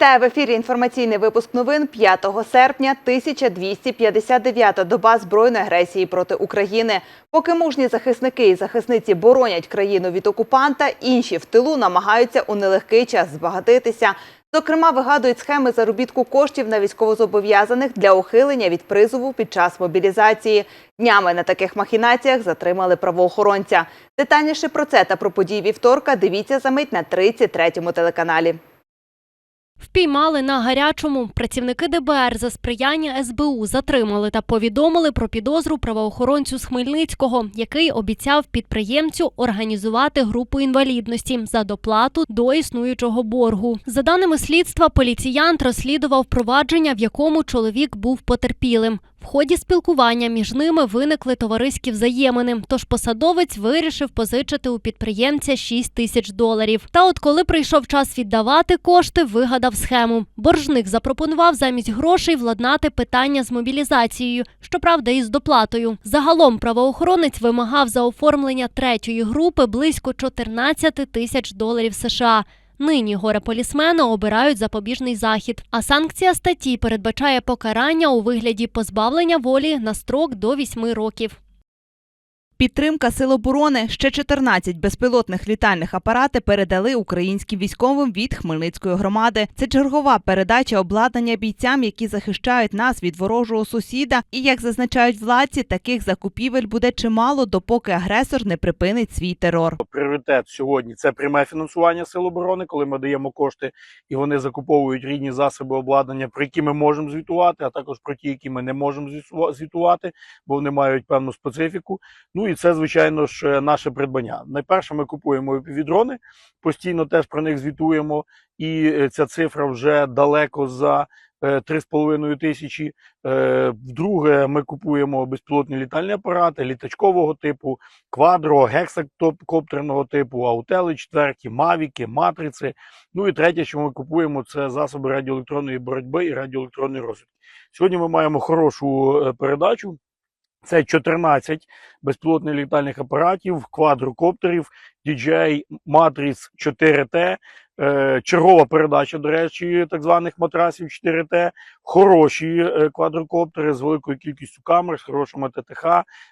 Вітаю в ефірі. Інформаційний випуск новин 5 серпня. 1259-та доба збройної агресії проти України. Поки мужні захисники і захисниці боронять країну від окупанта, інші в тилу намагаються у нелегкий час збагатитися. Зокрема, вигадують схеми заробітку коштів на військовозобов'язаних для ухилення від призову під час мобілізації. Днями на таких махінаціях затримали правоохоронця. Детальніше про це та про події вівторка дивіться за мить на 33-му телеканалі. Впіймали на гарячому. Працівники ДБР за сприяння СБУ затримали та повідомили про підозру правоохоронцю з Хмельницького, який обіцяв підприємцю організувати групу інвалідності за доплату до існуючого боргу. За даними слідства, поліціянт розслідував провадження, в якому чоловік був потерпілим. В ході спілкування між ними виникли товариські взаємини. Тож посадовець вирішив позичити у підприємця 6 тисяч доларів. Та от коли прийшов час віддавати кошти, вигадав схему. Боржник запропонував замість грошей владнати питання з мобілізацією, щоправда, із доплатою. Загалом правоохоронець вимагав за оформлення третьої групи близько 14 тисяч доларів США. Нині горе полісмена обирають запобіжний захід. А санкція статті передбачає покарання у вигляді позбавлення волі на строк до 8 років. Підтримка Сил оборони ще 14 безпілотних літальних апарати передали українським військовим від Хмельницької громади. Це чергова передача обладнання бійцям, які захищають нас від ворожого сусіда. І як зазначають владці, таких закупівель буде чимало, допоки агресор не припинить свій терор. Пріоритет сьогодні це пряме фінансування сил оборони, коли ми даємо кошти і вони закуповують рідні засоби обладнання, про які ми можемо звітувати, а також про ті, які ми не можемо звітувати, бо вони мають певну специфіку. Ну і це, звичайно ж, наше придбання. Найперше, ми купуємо відрони, постійно теж про них звітуємо, і е, ця цифра вже далеко за. е, 3,5 тисячі. Е, Вдруге, ми купуємо безпілотні літальні апарати літачкового типу, квадро, гексакоптерного типу, аутели четверті, мавіки, матрици. Ну і третє, що ми купуємо, це засоби радіоелектронної боротьби і радіоелектронної розвідки. Сьогодні ми маємо хорошу е, передачу. Це 14 безпілотних літальних апаратів, квадрокоптерів, DJI Matrix 4T, е, чергова передача, до речі, так званих матрасів 4T, хороші е, квадрокоптери з великою кількістю камер, з хорошими ТТХ.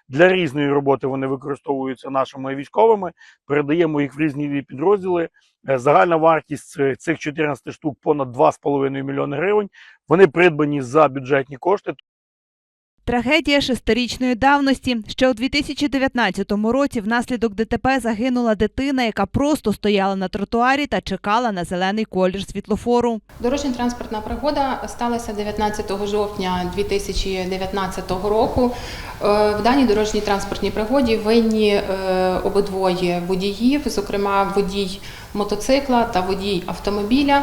Для різної роботи вони використовуються нашими військовими. Передаємо їх в різні підрозділи. Е, Загальна вартість цих- цих 14 штук понад 2,5 мільйони гривень. Вони придбані за бюджетні кошти. Трагедія шестирічної давності. Ще у 2019 році внаслідок ДТП загинула дитина, яка просто стояла на тротуарі та чекала на зелений колір світлофору. Дорожньо-транспортна пригода сталася 19 жовтня 2019 року. Е, В даній дорожній транспортній пригоді винні е, обидвоє водіїв, зокрема водій мотоцикла та водій автомобіля,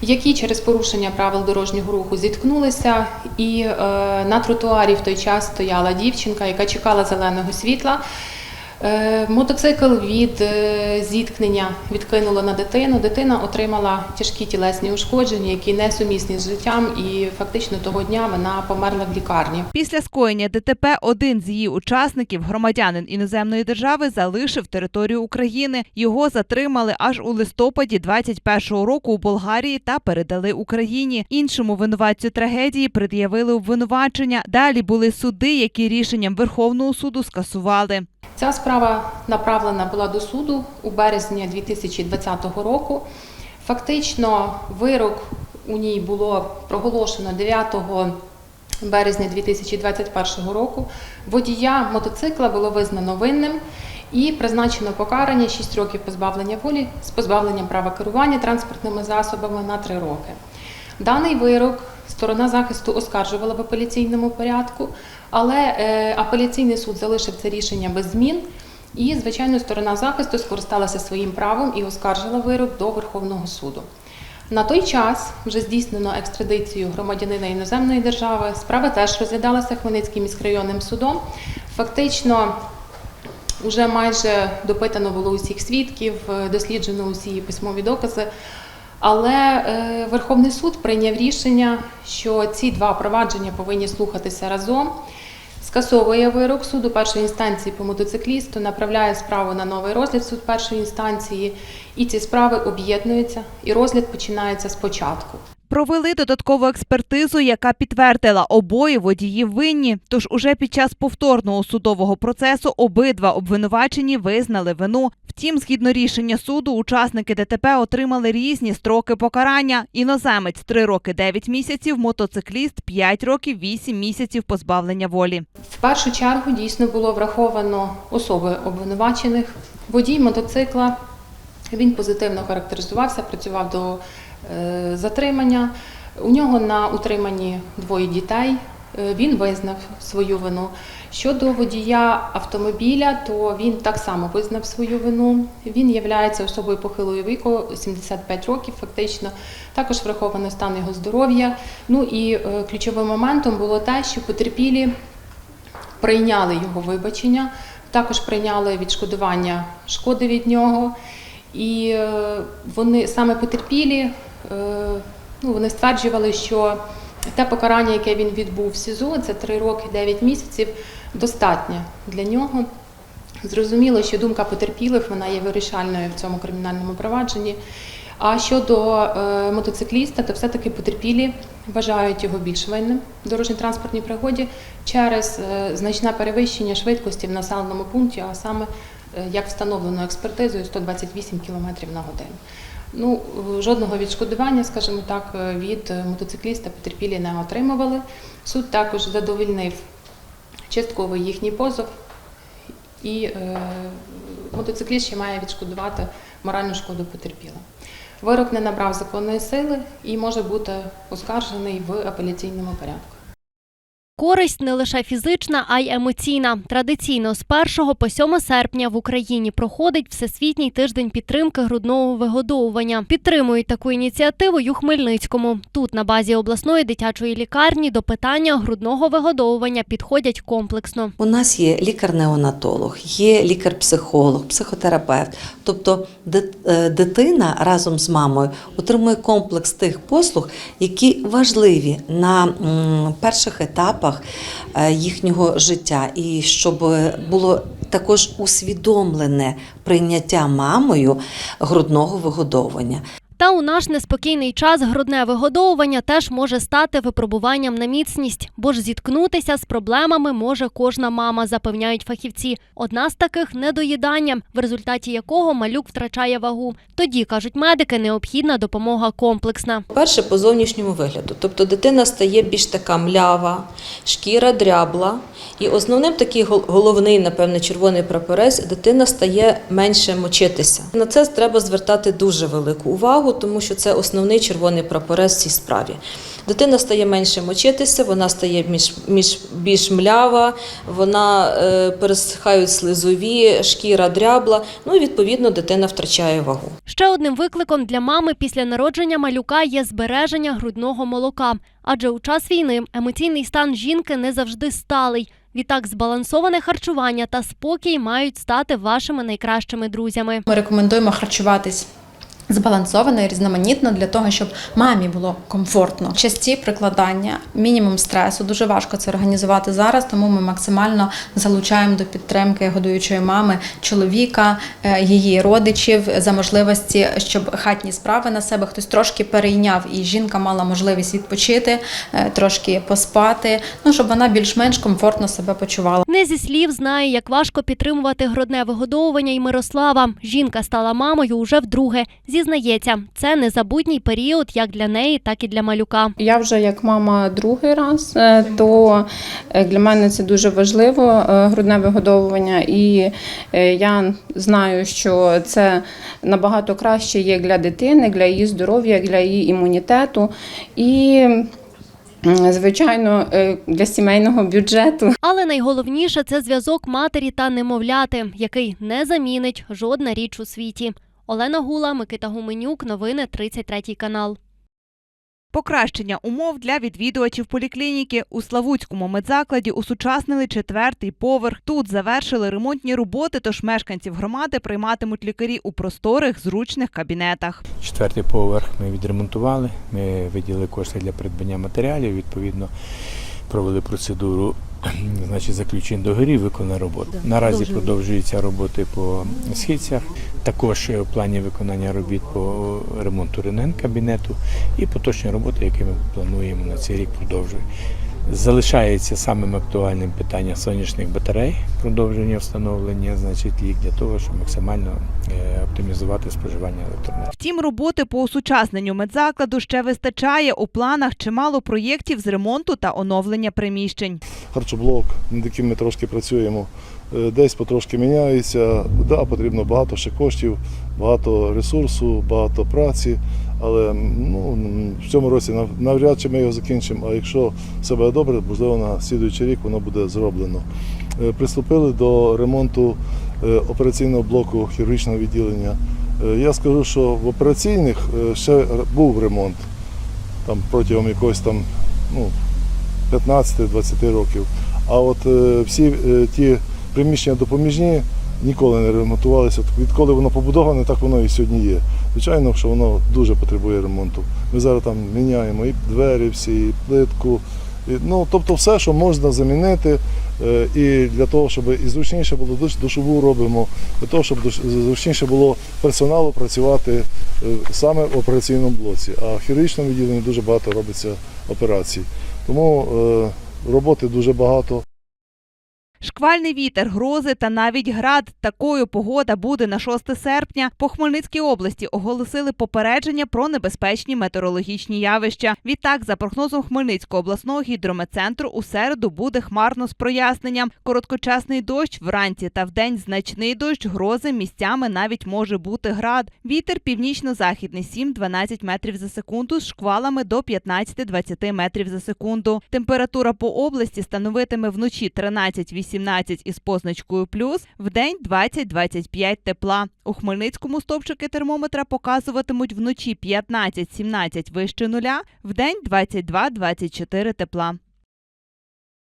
які через порушення правил дорожнього руху зіткнулися. І е, на тротуарі в той час стояла дівчинка, яка чекала зеленого світла. Е, Мотоцикл від е, зіткнення відкинуло на дитину. Дитина отримала тяжкі тілесні ушкодження, які не сумісні з життям, і фактично того дня вона померла в лікарні. Після скоєння ДТП один з її учасників, громадянин іноземної держави, залишив територію України. Його затримали аж у листопаді 21-го року у Болгарії та передали Україні. Іншому винуватцю трагедії пред'явили обвинувачення. Далі були суди, які рішенням Верховного суду скасували. Ця справа направлена була до суду у березні 2020 року. Фактично, вирок у ній було проголошено 9 березня 2021 року. Водія мотоцикла було визнано винним і призначено покарання 6 років позбавлення волі з позбавленням права керування транспортними засобами на 3 роки. Даний вирок сторона захисту оскаржувала в апеляційному порядку, але е, апеляційний суд залишив це рішення без змін. І, звичайно, сторона захисту скористалася своїм правом і оскаржила вирок до Верховного суду. На той час вже здійснено екстрадицію громадянина іноземної держави. Справа теж розглядалася Хмельницьким міськрайонним судом. Фактично, Уже майже допитано було усіх свідків, досліджено усі письмові докази. Але е, Верховний суд прийняв рішення, що ці два провадження повинні слухатися разом. Скасовує вирок. Суду першої інстанції по мотоциклісту, направляє справу на новий розгляд. Суд першої інстанції, і ці справи об'єднуються, і розгляд починається спочатку. Провели додаткову експертизу, яка підтвердила обоє водіїв винні. Тож уже під час повторного судового процесу обидва обвинувачені визнали вину. Втім, згідно рішення суду, учасники ДТП отримали різні строки покарання. Іноземець 3 роки 9 місяців, мотоцикліст 5 років 8 місяців позбавлення волі. В першу чергу дійсно було враховано особи обвинувачених. Водій мотоцикла він позитивно характеризувався, працював до е, затримання. У нього на утриманні двоє дітей. Е, Він визнав свою вину. Щодо водія автомобіля, то він так само визнав свою вину. Він є особою похилого віку, 75 років фактично. Також враховано стан його здоров'я. Ну і е, ключовим моментом було те, що потерпілі прийняли його вибачення, також прийняли відшкодування шкоди від нього. І е, вони саме потерпілі, е, ну, вони стверджували, що те покарання, яке він відбув в СІЗО, це 3 роки 9 місяців, достатньо для нього. Зрозуміло, що думка потерпілих вона є вирішальною в цьому кримінальному провадженні. А щодо е, мотоцикліста, то все-таки потерпілі вважають його більш винним в дорожньо-транспортній пригоді через значне перевищення швидкості в населеному пункті, а саме, як встановлено експертизою, 128 км на годину. Ну, е, жодного відшкодування, скажімо так, е, від е, мотоцикліста потерпілі не отримували. Суд також задовольнив частково їхній позов, і е, мотоцикліст ще має відшкодувати моральну шкоду потерпілим. Вирок не набрав законної сили і може бути оскаржений в апеляційному порядку. Користь не лише фізична, а й емоційна. Традиційно з 1 по 7 серпня в Україні проходить Всесвітній тиждень підтримки грудного вигодовування. Підтримують таку ініціативу й у Хмельницькому. Тут на базі обласної дитячої лікарні до питання грудного вигодовування підходять комплексно. У нас є лікар-неонатолог, є лікар-психолог, психотерапевт. Тобто е, дитина разом з мамою отримує комплекс тих послуг, які важливі на перших етапах е, їхнього життя, і щоб було також усвідомлене прийняття мамою грудного вигодовування. Та у наш неспокійний час грудне вигодовування теж може стати випробуванням на міцність, бо ж зіткнутися з проблемами може кожна мама, запевняють фахівці. Одна з таких недоїдання, в результаті якого малюк втрачає вагу. Тоді кажуть медики, необхідна допомога комплексна. Перше по зовнішньому вигляду. Тобто дитина стає більш така млява, шкіра дрябла. І основним такий головний, напевне, червоний прапорець, дитина стає менше мочитися. На це треба звертати дуже велику увагу, тому що це основний червоний прапорець в цій справі. Дитина стає менше мочитися, вона стає між, між, більш млява, вона е, пересихають слизові, шкіра дрябла. Ну і відповідно дитина втрачає вагу. Ще одним викликом для мами після народження малюка є збереження грудного молока, адже у час війни емоційний стан жінки не завжди сталий. Відтак, збалансоване харчування та спокій мають стати вашими найкращими друзями. Ми рекомендуємо харчуватись. Збалансовано і різноманітно для того, щоб мамі було комфортно. Часті прикладання, мінімум стресу. Дуже важко це організувати зараз, тому ми максимально залучаємо до підтримки годуючої мами чоловіка, е, її родичів за можливості, щоб хатні справи на себе хтось трошки перейняв, і жінка мала можливість відпочити, е, трошки поспати. Ну щоб вона більш-менш комфортно себе почувала. Не зі слів знає, як важко підтримувати грудне вигодовування і Мирослава. Жінка стала мамою уже вдруге. Зізнається, це незабутній період як для неї, так і для малюка. Я вже як мама другий раз, е, то е, для мене це дуже важливо е, грудне вигодовування, і я знаю, що це набагато краще є для дитини, для її здоров'я, для її імунітету і, звичайно, для сімейного бюджету. Але найголовніше це зв'язок матері та немовляти, який не замінить жодна річ у світі. Олена Гула, Микита Гуменюк, новини 33 канал. Покращення умов для відвідувачів поліклініки у Славутському медзакладі усучаснили четвертий поверх. Тут завершили ремонтні роботи, тож мешканців громади прийматимуть лікарі у просторих, зручних кабінетах. Четвертий поверх ми відремонтували. Ми виділили кошти для придбання матеріалів. Відповідно, провели процедуру значить, заключень договорів, виконана робота. Наразі продовжуються роботи по східцях, також в плані виконання робіт по ремонту рентген-кабінету і поточні роботи, які ми плануємо на цей рік продовжуємо. Залишається самим актуальним питання сонячних батарей, продовження встановлення, значить, їх для того, щоб максимально е, оптимізувати споживання електроенергії. Втім, роботи по осучасненню медзакладу ще вистачає. У планах чимало проєктів з ремонту та оновлення приміщень. харчоблок, над яким ми трошки працюємо. Е, Десь потрошки міняється. Да, потрібно багато ще коштів, багато ресурсу, багато праці. Але ну, в цьому році навряд чи ми його закінчимо. А якщо все буде добре, можливо, на слідуючий рік воно буде зроблено. Е, Приступили до ремонту е, операційного блоку хірургічного відділення. Е, Я скажу, що в операційних ще був ремонт там протягом якогось там ну, 15-20 років. А от всі ті приміщення допоміжні ніколи не ремонтувалися. Відколи воно побудоване, так воно і сьогодні є. Звичайно, що воно дуже потребує ремонту. Ми зараз там міняємо і двері всі, і плитку. І, ну, тобто все, що можна замінити, е, і для того, щоб і зручніше було, душ- душову робимо, для того, щоб зручніше було персоналу працювати е, саме в операційному блоці. А в хірургічному відділенні дуже багато робиться операцій. Тому е, роботи дуже багато. Шквальний вітер, грози та навіть град. Такою погода буде на 6 серпня. По Хмельницькій області оголосили попередження про небезпечні метеорологічні явища. Відтак, за прогнозом Хмельницького обласного гідрометцентру, у середу буде хмарно з проясненням. Короткочасний дощ вранці та вдень значний дощ, грози місцями навіть може бути град. Вітер північно-західний 7-12 метрів за секунду з шквалами до 15-20 метрів за секунду. Температура по області становитиме вночі 13-18 із позначкою плюс, вдень 20-25 тепла. У Хмельницькому стовпчики термометра показуватимуть вночі 15-17 вище нуля, вдень 22-24 тепла.